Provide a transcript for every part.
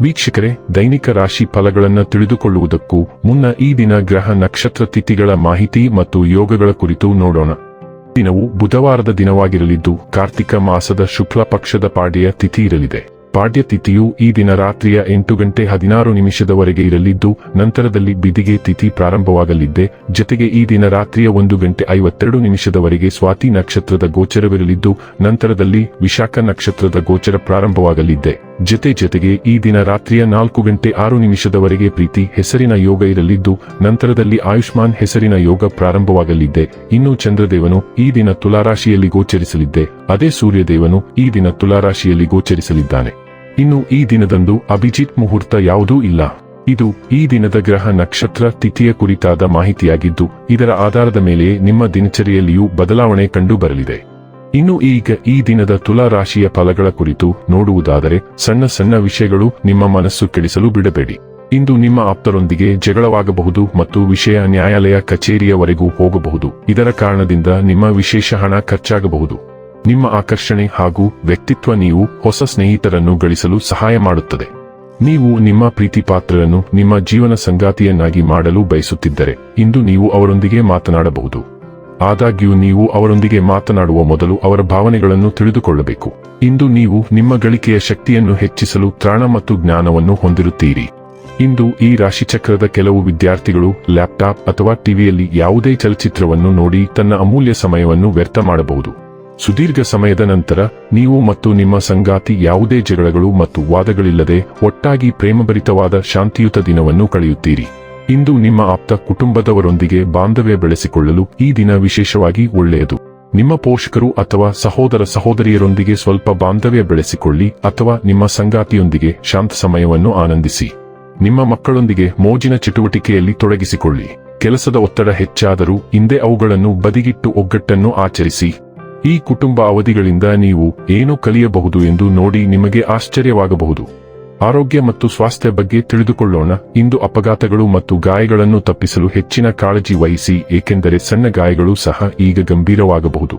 ವೀಕ್ಷಕರೇ, ದೈನಿಕ ರಾಶಿ ಫಲಗಳನ್ನು ತಿಳಿದುಕೊಳ್ಳುವುದಕ್ಕೂ ಮುನ್ನ ಈ ದಿನ ಗ್ರಹ ನಕ್ಷತ್ರ ತಿಥಿಗಳ ಮಾಹಿತಿ ಮತ್ತು ಯೋಗಗಳ ಕುರಿತು ನೋಡೋಣ. ದಿನವು ಬುಧವಾರದ ದಿನವಾಗಿರಲಿದ್ದು, ಕಾರ್ತಿಕ ಮಾಸದ ಶುಕ್ಲ ಪಕ್ಷದ ಪಾಡ್ಯ ತಿಥಿ ಇರಲಿದೆ. ಪಾಡ್ಯ ತಿಥಿಯು ಈ ದಿನ ರಾತ್ರಿಯ ಎಂಟು ಗಂಟೆ ಹದಿನಾರು ನಿಮಿಷದವರೆಗೆ ಇರಲಿದ್ದು, ನಂತರದಲ್ಲಿ ಬಿದಿಗೆ ತಿಥಿ ಪ್ರಾರಂಭವಾಗಲಿದ್ದೆ. ಜತೆಗೆ ಈ ದಿನ ರಾತ್ರಿಯ ಒಂದು ಗಂಟೆ ಐವತ್ತೆರಡು ನಿಮಿಷದವರೆಗೆ ಸ್ವಾತಿ ನಕ್ಷತ್ರದ ಗೋಚರವಿರಲಿದ್ದು, ನಂತರದಲ್ಲಿ ವಿಶಾಖ ನಕ್ಷತ್ರದ ಗೋಚರ ಪ್ರಾರಂಭವಾಗಲಿದ್ದೆ. ಜತೆ ಜತೆಗೆ ಈ ದಿನ ರಾತ್ರಿಯ ನಾಲ್ಕು ಗಂಟೆ ಆರು ನಿಮಿಷದವರೆಗೆ ಪ್ರೀತಿ ಹೆಸರಿನ ಯೋಗ ಇರಲಿದ್ದು, ನಂತರದಲ್ಲಿ ಆಯುಷ್ಮಾನ್ ಹೆಸರಿನ ಯೋಗ ಪ್ರಾರಂಭವಾಗಲಿದ್ದೆ ಇನ್ನು ಚಂದ್ರದೇವನು ಈ ದಿನ ತುಲಾರಾಶಿಯಲ್ಲಿ ಗೋಚರಿಸಲಿದ್ದೆ. ಅದೇ ಸೂರ್ಯದೇವನು ಈ ದಿನ ತುಲಾರಾಶಿಯಲ್ಲಿ ಗೋಚರಿಸಲಿದ್ದಾನೆ. ಇನ್ನು ಈ ದಿನದಂದು ಅಭಿಜಿತ್ ಮುಹೂರ್ತ ಯಾವುದೂ ಇಲ್ಲ. ಇದು ಈ ದಿನದ ಗ್ರಹ ನಕ್ಷತ್ರ ತಿಥಿಯ ಕುರಿತಾದ ಮಾಹಿತಿಯಾಗಿದ್ದು, ಇದರ ಆಧಾರದ ಮೇಲೆಯೇ ನಿಮ್ಮ ದಿನಚರಿಯಲ್ಲಿಯೂ ಬದಲಾವಣೆ ಕಂಡು ಬರಲಿದೆ. ಇನ್ನು ಈಗ ಈ ದಿನದ ತುಲಾ ರಾಶಿಯ ಫಲಗಳ ಕುರಿತು ನೋಡುವುದಾದರೆ ಸಣ್ಣ ಸಣ್ಣ ವಿಷಯಗಳು ನಿಮ್ಮ ಮನಸ್ಸು ಕೆಡಿಸಲು ಬಿಡಬೇಡಿ. ಇಂದು ನಿಮ್ಮ ಆಪ್ತರೊಂದಿಗೆ ಜಗಳವಾಗಬಹುದು ಮತ್ತು ವಿಷಯ ನ್ಯಾಯಾಲಯ ಕಚೇರಿಯವರೆಗೂ ಹೋಗಬಹುದು. ಇದರ ಕಾರಣದಿಂದ ನಿಮ್ಮ ವಿಶೇಷ ಹಣ ಖರ್ಚಾಗಬಹುದು. ನಿಮ್ಮ ಆಕರ್ಷಣೆ ಹಾಗೂ ವ್ಯಕ್ತಿತ್ವ ನೀವು ಹೊಸ ಸ್ನೇಹಿತರನ್ನು ಗಳಿಸಲು ಸಹಾಯ ಮಾಡುತ್ತದೆ. ನೀವು ನಿಮ್ಮ ಪ್ರೀತಿ ಪಾತ್ರರನ್ನು ನಿಮ್ಮ ಜೀವನ ಸಂಗಾತಿಯನ್ನಾಗಿ ಮಾಡಲು ಬಯಸುತ್ತಿದ್ದರೆ ಇಂದು ನೀವು ಅವರೊಂದಿಗೆ ಮಾತನಾಡಬಹುದು. ಆದಾಗ್ಯೂ ನೀವು ಅವರೊಂದಿಗೆ ಮಾತನಾಡುವ ಮೊದಲು ಅವರ ಭಾವನೆಗಳನ್ನು ತಿಳಿದುಕೊಳ್ಳಬೇಕು. ಇಂದು ನೀವು ನಿಮ್ಮ ಗಳಿಕೆಯ ಶಕ್ತಿಯನ್ನು ಹೆಚ್ಚಿಸಲು ತ್ರಾಣ ಮತ್ತು ಜ್ಞಾನವನ್ನು ಹೊಂದಿರುತ್ತೀರಿ. ಇಂದು ಈ ರಾಶಿಚಕ್ರದ ಕೆಲವು ವಿದ್ಯಾರ್ಥಿಗಳು ಲ್ಯಾಪ್ಟಾಪ್ ಅಥವಾ ಟಿವಿಯಲ್ಲಿ ಯಾವುದೇ ಚಲಚಿತ್ರವನ್ನು ನೋಡಿ ತನ್ನ ಅಮೂಲ್ಯ ಸಮಯವನ್ನು ವ್ಯರ್ಥ ಮಾಡಬಹುದು. ಸುದೀರ್ಘ ಸಮಯದ ನಂತರ ನೀವು ಮತ್ತು ನಿಮ್ಮ ಸಂಗಾತಿ ಯಾವುದೇ ಜಗಳಗಳು ಮತ್ತು ವಾದಗಳಿಲ್ಲದೆ ಒಟ್ಟಾಗಿ ಪ್ರೇಮಭರಿತವಾದ ಶಾಂತಿಯುತ ದಿನವನ್ನು ಕಳೆಯುತ್ತೀರಿ. ಇಂದು ನಿಮ್ಮ ಆಪ್ತ ಕುಟುಂಬದವರೊಂದಿಗೆ ಬಾಂಧವ್ಯ ಬೆಳೆಸಿಕೊಳ್ಳಲು ಈ ದಿನ ವಿಶೇಷವಾಗಿ ಒಳ್ಳೆಯದು. ನಿಮ್ಮ ಪೋಷಕರು ಅಥವಾ ಸಹೋದರ ಸಹೋದರಿಯರೊಂದಿಗೆ ಸ್ವಲ್ಪ ಬಾಂಧವ್ಯ ಬೆಳೆಸಿಕೊಳ್ಳಿ ಅಥವಾ ನಿಮ್ಮ ಸಂಗಾತಿಯೊಂದಿಗೆ ಶಾಂತ ಸಮಯವನ್ನು ಆನಂದಿಸಿ. ನಿಮ್ಮ ಮಕ್ಕಳೊಂದಿಗೆ ಮೋಜಿನ ಚಟುವಟಿಕೆಯಲ್ಲಿ ತೊಡಗಿಸಿಕೊಳ್ಳಿ. ಕೆಲಸದ ಒತ್ತಡ ಹೆಚ್ಚಾದರೂ ಹಿಂದೆ ಅವುಗಳನ್ನು ಬದಿಗಿಟ್ಟು ಒಗ್ಗಟ್ಟನ್ನು ಆಚರಿಸಿ. ಈ ಕುಟುಂಬ ಅವಧಿಗಳಿಂದ ನೀವು ಏನು ಕಲಿಯಬಹುದು ಎಂದು ನೋಡಿ ನಿಮಗೆ ಆಶ್ಚರ್ಯವಾಗಬಹುದು. ಆರೋಗ್ಯ ಮತ್ತು ಸ್ವಾಸ್ಥ್ಯ ಬಗ್ಗೆ ತಿಳಿದುಕೊಳ್ಳೋಣ. ಇಂದು ಅಪಘಾತಗಳು ಮತ್ತು ಗಾಯಗಳನ್ನು ತಪ್ಪಿಸಲು ಹೆಚ್ಚಿನ ಕಾಳಜಿ ವಹಿಸಿ, ಏಕೆಂದರೆ ಸಣ್ಣ ಗಾಯಗಳು ಸಹ ಈಗ ಗಂಭೀರವಾಗಬಹುದು.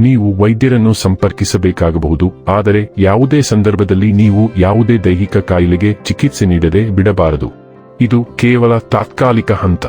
ನೀವು ವೈದ್ಯರನ್ನು ಸಂಪರ್ಕಿಸಬೇಕಾಗಬಹುದು, ಆದರೆ ಯಾವುದೇ ಸಂದರ್ಭದಲ್ಲಿ ನೀವು ಯಾವುದೇ ದೈಹಿಕ ಕಾಯಿಲೆಗೆ ಚಿಕಿತ್ಸೆ ನೀಡದೆ ಬಿಡಬಾರದು. ಇದು ಕೇವಲ ತಾತ್ಕಾಲಿಕ ಹಂತ.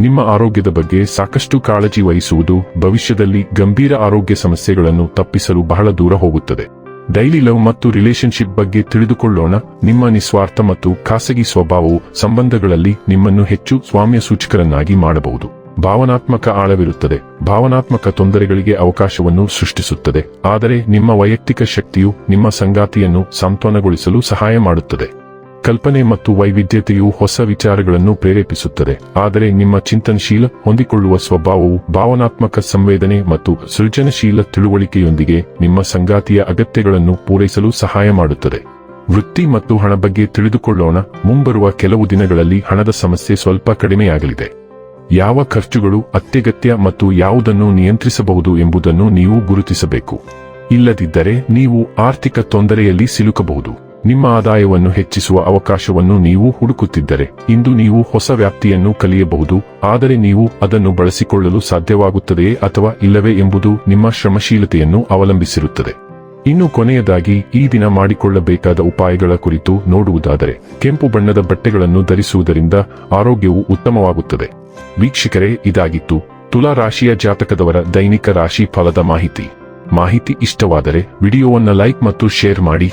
ನಿಮ್ಮ ಆರೋಗ್ಯದ ಬಗ್ಗೆ ಸಾಕಷ್ಟು ಕಾಳಜಿ ವಹಿಸುವುದು ಭವಿಷ್ಯದಲ್ಲಿ ಗಂಭೀರ ಆರೋಗ್ಯ ಸಮಸ್ಯೆಗಳನ್ನು ತಪ್ಪಿಸಲು ಬಹಳ ದೂರ ಹೋಗುತ್ತದೆ. ಡೈಲಿ ಲವ್ ಮತ್ತು ರಿಲೇಶನ್ಶಿಪ್ ಬಗ್ಗೆ ತಿಳಿದುಕೊಳ್ಳೋಣ. ನಿಮ್ಮ ನಿಸ್ವಾರ್ಥ ಮತ್ತು ಖಾಸಗಿ ಸ್ವಭಾವವು ಸಂಬಂಧಗಳಲ್ಲಿ ನಿಮ್ಮನ್ನು ಹೆಚ್ಚು ಸ್ವಾಮ್ಯ ಸೂಚಕರನ್ನಾಗಿ ಮಾಡಬಹುದು. ಭಾವನಾತ್ಮಕ ಆಳವಿರುತ್ತದೆ. ಭಾವನಾತ್ಮಕ ತೊಂದರೆಗಳಿಗೆ ಅವಕಾಶವನ್ನು ಸೃಷ್ಟಿಸುತ್ತದೆ. ಆದರೆ ನಿಮ್ಮ ವೈಯಕ್ತಿಕ ಶಕ್ತಿಯು ನಿಮ್ಮ ಸಂಗಾತಿಯನ್ನು ಸಾಂತ್ವನಗೊಳಿಸಲು ಸಹಾಯ ಮಾಡುತ್ತದೆ. ಕಲ್ಪನೆ ಮತ್ತು ವೈವಿಧ್ಯತೆಯು ಹೊಸ ವಿಚಾರಗಳನ್ನು ಪ್ರೇರೇಪಿಸುತ್ತದೆ. ಆದರೆ ನಿಮ್ಮ ಚಿಂತನಶೀಲ, ಹೊಂದಿಕೊಳ್ಳುವ ಸ್ವಭಾವವು ಭಾವನಾತ್ಮಕ ಸಂವೇದನೆ ಮತ್ತು ಸೃಜನಶೀಲ ತಿಳುವಳಿಕೆಯೊಂದಿಗೆ ನಿಮ್ಮ ಸಂಗಾತಿಯ ಅಗತ್ಯಗಳನ್ನು ಪೂರೈಸಲು ಸಹಾಯ ಮಾಡುತ್ತದೆ. ವೃತ್ತಿ ಮತ್ತು ಹಣ ಬಗ್ಗೆ ತಿಳಿದುಕೊಳ್ಳೋಣ. ಮುಂಬರುವ ಕೆಲವು ದಿನಗಳಲ್ಲಿ ಹಣದ ಸಮಸ್ಯೆ ಸ್ವಲ್ಪ ಕಡಿಮೆಯಾಗಲಿದೆ. ಯಾವ ಖರ್ಚುಗಳು ಅತ್ಯಗತ್ಯ ಮತ್ತು ಯಾವುದನ್ನು ನಿಯಂತ್ರಿಸಬಹುದು ಎಂಬುದನ್ನು ನೀವು ಗುರುತಿಸಬೇಕು. ಇಲ್ಲದಿದ್ದರೆ ನೀವು ಆರ್ಥಿಕ ತೊಂದರೆಯಲ್ಲಿ ಸಿಲುಕಬಹುದು. ನಿಮ್ಮ ಆದಾಯವನ್ನು ಹೆಚ್ಚಿಸುವ ಅವಕಾಶವನ್ನು ನೀವು ಹುಡುಕುತ್ತಿದ್ದರೆ, ಇಂದು ನೀವು ಹೊಸ ವ್ಯಾಪ್ತಿಯನ್ನು ಕಲಿಯಬಹುದು, ಆದರೆ ನೀವು ಅದನ್ನು ಬಳಸಿಕೊಳ್ಳಲು ಸಾಧ್ಯವಾಗುತ್ತದೆಯೇ ಅಥವಾ ಇಲ್ಲವೇ ಎಂಬುದು ನಿಮ್ಮ ಶ್ರಮಶೀಲತೆಯನ್ನು ಅವಲಂಬಿಸಿರುತ್ತದೆ. ಇನ್ನು ಕೊನೆಯದಾಗಿ, ಈ ದಿನ ಮಾಡಿಕೊಳ್ಳಬೇಕಾದ ಉಪಾಯಗಳ ಕುರಿತು ನೋಡುವುದಾದರೆ, ಕೆಂಪು ಬಣ್ಣದ ಬಟ್ಟೆಗಳನ್ನು ಧರಿಸುವುದರಿಂದ ಆರೋಗ್ಯವು ಉತ್ತಮವಾಗುತ್ತದೆ. ವೀಕ್ಷಕರೇ, ಇದಾಗಿತ್ತು. ತುಲಾ ರಾಶಿಯ ಜಾತಕದವರ ದೈನಿಕ ರಾಶಿ ಫಲದ ಮಾಹಿತಿ. ಮಾಹಿತಿ ಇಷ್ಟವಾದರೆ, ವಿಡಿಯೋವನ್ನು ಲೈಕ್ ಮತ್ತು ಶೇರ್ ಮಾಡಿ.